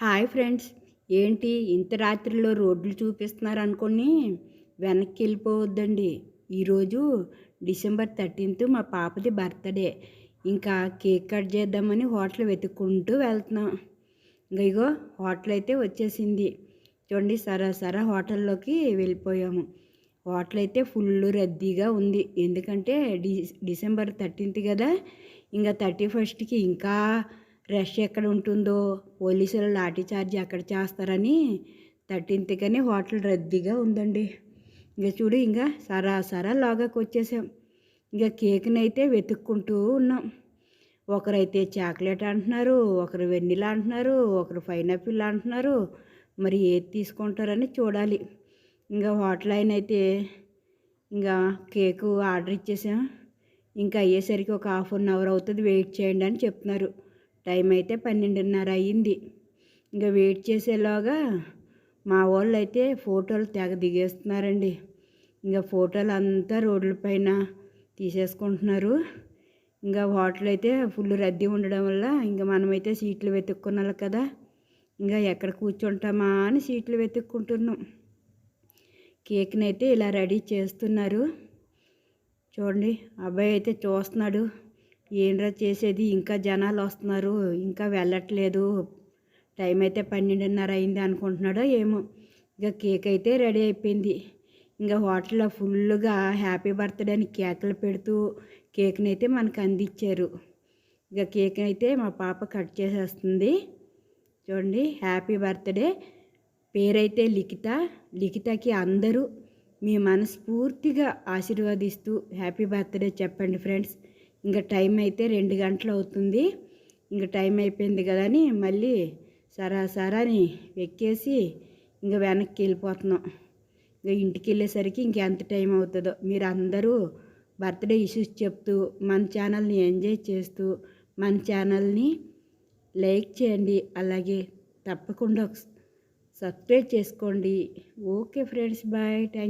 Hi friends. ఏంటి ఇంత రాత్రిలో రోడ్లు చూపిస్తున్నారు అనుకోని వెనక్కి వెళ్ళిపోవద్దండి. ఈరోజు డిసెంబర్ థర్టీన్త్ మా పాపది బర్త్డే. ఇంకా కేక్ కట్ చేద్దామని హోటల్ వెతుక్కుంటూ వెళ్తున్నాం. ఇంకా ఇగో హోటల్ అయితే వచ్చేసింది. చూడండి సరా సరా హోటల్లోకి వెళ్ళిపోయాము. హోటల్ అయితే ఫుల్ రద్దీగా ఉంది. ఎందుకంటే డి డిసెంబర్ థర్టీన్త్ కదా. ఇంకా థర్టీ ఫస్ట్కి ఇంకా రష్ ఎక్కడ ఉంటుందో పోలీసులు లాఠీ చార్జ్ ఎక్కడ చేస్తారని థర్టీన్త్ కానీ హోటల్ రద్దీగా ఉందండి. ఇంకా చూడు ఇంకా సరా సరా వచ్చేసాం. ఇంకా కేక్ని అయితే వెతుక్కుంటూ ఉన్నాం. ఒకరైతే చాక్లెట్ అంటున్నారు ఒకరు వెన్నీలా అంటున్నారు ఒకరు పైనాపిల్ అంటున్నారు మరి ఏది తీసుకుంటారని చూడాలి. ఇంకా హోటల్ ఆయన అయితే ఇంకా కేకు ఆర్డర్ ఇచ్చేసాం. ఇంకా అయ్యేసరికి ఒక హాఫ్ అన్ అవర్ అవుతుంది వెయిట్ చేయండి అని చెప్తున్నారు. టైం అయితే పన్నెండున్నర అయ్యింది. ఇంకా వెయిట్ చేసేలాగా మా వాళ్ళు అయితే ఫోటోలు తెగ దిగేస్తున్నారండి. ఇంకా ఫోటోలు అంతా రోడ్ల పైన తీసేసుకుంటున్నారు. ఇంకా హోటల్ అయితే ఫుల్ రద్దీ ఉండడం వల్ల ఇంకా మనమైతే సీట్లు వెతుక్కున్నాం కదా. ఇంకా ఎక్కడ కూర్చుంటామా అని సీట్లు వెతుక్కుంటున్నాం. కేక్ని అయితే ఇలా రెడీ చేస్తున్నారు. చూడండి అబ్బాయి అయితే చూస్తున్నాడు. ఏంట్రా చేసేది? ఇంకా జనాలు వస్తున్నారు. ఇంకా వెళ్ళట్లేదు. టైం అయితే పన్నెండున్నర అయింది అనుకుంటున్నాడో ఏమో. ఇక కేక్ అయితే రెడీ అయిపోయింది. ఇంకా హోటల్లో ఫుల్గా హ్యాపీ బర్త్డే అని కేకలు పెడుతూ కేక్ని అయితే మనకు అందించారు. ఇక కేక్ అయితే మా పాప కట్ చేసేస్తుంది. చూడండి హ్యాపీ బర్త్డే. పేరైతే లిఖిత. లిఖితకి అందరూ మీ మనస్ఫూర్తిగా ఆశీర్వదిస్తూ హ్యాపీ బర్త్డే చెప్పండి ఫ్రెండ్స్. ఇంకా టైం అయితే రెండు గంటలు అవుతుంది. ఇంకా టైం అయిపోయింది కదా అని మళ్ళీ సరా సరా అని ఎక్కేసి ఇంకా వెనక్కి వెళ్ళిపోతున్నాం. ఇంకా ఇంటికి వెళ్ళేసరికి ఇంకెంత టైం అవుతుందో. మీరు అందరూ బర్త్డే ఇష్యూస్ చెప్తూ మన ఛానల్ని ఎంజాయ్ చేస్తూ మన ఛానల్ని లైక్ చేయండి. అలాగే తప్పకుండా సబ్స్క్రైబ్ చేసుకోండి. Okay friends bye. థ్యాంక్